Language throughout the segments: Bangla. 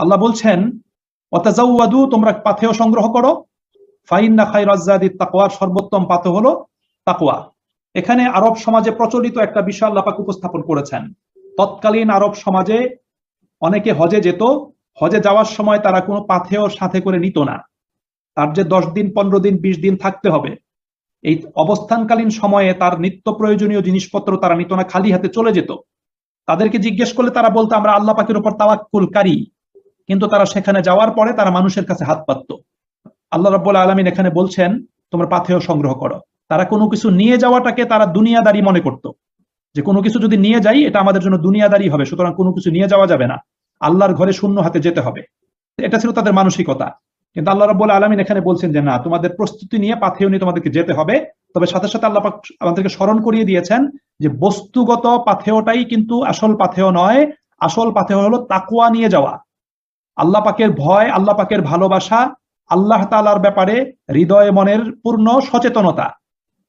আল্লাহ বলছেন অতাজাউয়াদু তোমরা পাথেয় সংগ্রহ করো। ফাইন্না খাই তাকওয়ার সর্বোত্তম পাথে হলো তাকওয়া। এখানে আরব সমাজে প্রচলিত একটা বিষয় আল্লাপাক উপস্থাপন করেছেন। তৎকালীন আরব সমাজে অনেকে হজে যেত। হজে যাওয়ার সময় তারা কোনো পাথেয় সাথে করে নিত না। তার যে দশ দিন, পনেরো দিন, বিশ দিন থাকতে হবে, এই অবস্থানকালীন সময়ে তার নিত্য প্রয়োজনীয় জিনিসপত্র তারা নিত না, খালি হাতে চলে যেত। তাদেরকে জিজ্ঞেস করলে তারা বলতো, আমরা আল্লাহ পাকের উপর তাওয়াক্কুলকারী। কিন্তু তারা সেখানে যাওয়ার পরে তারা মানুষের কাছে হাত পাতত। আল্লাহ রব্বুল আলমিন এখানে বলছেন, তোমরা পাথেয় সংগ্রহ করো। তারা কোনো কিছু নিয়ে যাওয়াটাকে তারা দুনিয়াদারি মনে করত। যে কোনো কিছু যদি নিয়ে যাই, এটা আমাদের জন্য দুনিয়াদারি হবে, সুতরাং কোনো কিছু নিয়ে যাওয়া যাবে না। আল্লাহর ঘরে শূন্য হাতে যেতে হবে। এটা ছিল তাদের মানসিকতা। কিন্তু আল্লাহ রব্বুল আলমিন এখানে বলছেন যে, না, তোমাদের প্রস্তুতি নিয়ে পাথেয় নিয়ে তোমাদেরকে যেতে হবে। তবে সাথে সাথে আল্লাহ আমাদেরকে স্মরণ করিয়ে দিয়েছেন যে, বস্তুগত পাথেয়টাই কিন্তু আসল পাথেয় নয়। আসল পাথেয় হলো তাকুয়া নিয়ে যাওয়া। আল্লাহ পাকের ভয়, আল্লাহ পাকের ভালোবাসা, আল্লাহ তালার ব্যাপারে হৃদয় মনের পূর্ণ সচেতনতা।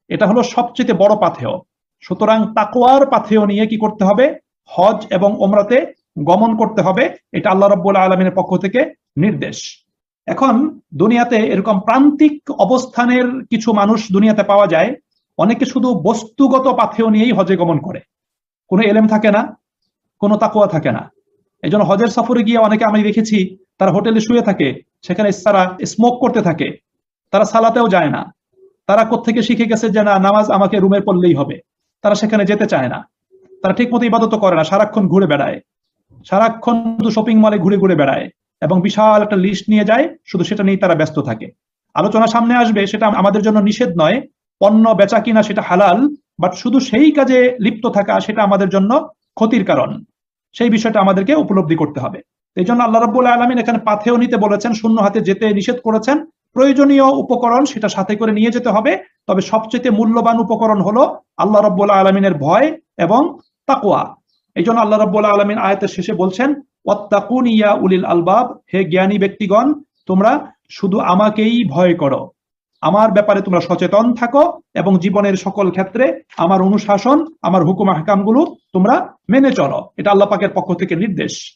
এটা হলো সবচেয়ে বড় পাথেয়। সুতরাং তাকোয়ার পাথেয় নিয়ে কি করতে হবে? হজ এবং ওমরাতে গমন করতে হবে। এটা আল্লাহ রব্বুল আলমিনের পক্ষ থেকে নির্দেশ। এখন দুনিয়াতে এরকম প্রান্তিক অবস্থানের কিছু মানুষ দুনিয়াতে পাওয়া যায়। অনেকে শুধু বস্তুগত পাথেয় নিয়েই হজে গমন করে। কোনো এলেম থাকে না, কোনো তাকুয়া থাকে না। এই জন্য হজের সফরে গিয়ে অনেকে আমি দেখেছি, তারা হোটেলে শুয়ে থাকে, সেখানে তারা স্মোক করতে থাকে, তারা সালাতেও যায় না। তারা কোথেকে শিখে গেছে যে না, নামাজ আমাকে রুমে পড়লেই হবে। তারা সেখানে যেতে চায় না। তারা ঠিক মতো ইবাদত করে না, সারাক্ষণ ঘুরে বেড়ায়। সারাক্ষণ শুধু শপিং মলে ঘুরে ঘুরে বেড়ায় এবং বিশাল একটা লিস্ট নিয়ে যায়, শুধু সেটা নিয়ে তারা ব্যস্ত থাকে। আলোচনা সামনে আসবে, সেটা আমাদের জন্য নিষেধ নয়, পণ্য বেচা কিনা সেটা হালাল বাট শুধু সেই কাজে লিপ্ত থাকা সেটা আমাদের জন্য ক্ষতির কারণ। সেই বিষয়টা আমাদেরকে উপলব্ধি করতে হবে। এই জন্য আল্লাহ রব্বুল আলমিন এখানে পাথেও নিতে বলেছেন, শূন্য হাতে যেতে নিষেধ করেছেন। প্রয়োজনীয় উপকরণ সেটা সাথে করে নিয়ে যেতে হবে, তবে সবচেয়ে মূল্যবান উপকরণ হলো আল্লাহ রব্বুল আলমিনের ভয় এবং তাকুয়া এই জন্য আল্লাহ রব্বুল আলমিন আয়তের শেষে বলছেন ওয়াত্তাকুন ইয়া উলিল আলবাব হে জ্ঞানী ব্যক্তিগণ, তোমরা শুধু আমাকেই ভয় করো। আমার ব্যাপারে তোমরা সচেতন থাকো এবং জীবনের সকল ক্ষেত্রে আমার অনুশাসন, আমার হুকুম হাকামগুলো তোমরা মেনে চলো। এটা আল্লাহ পাকের পক্ষ থেকে নির্দেশ।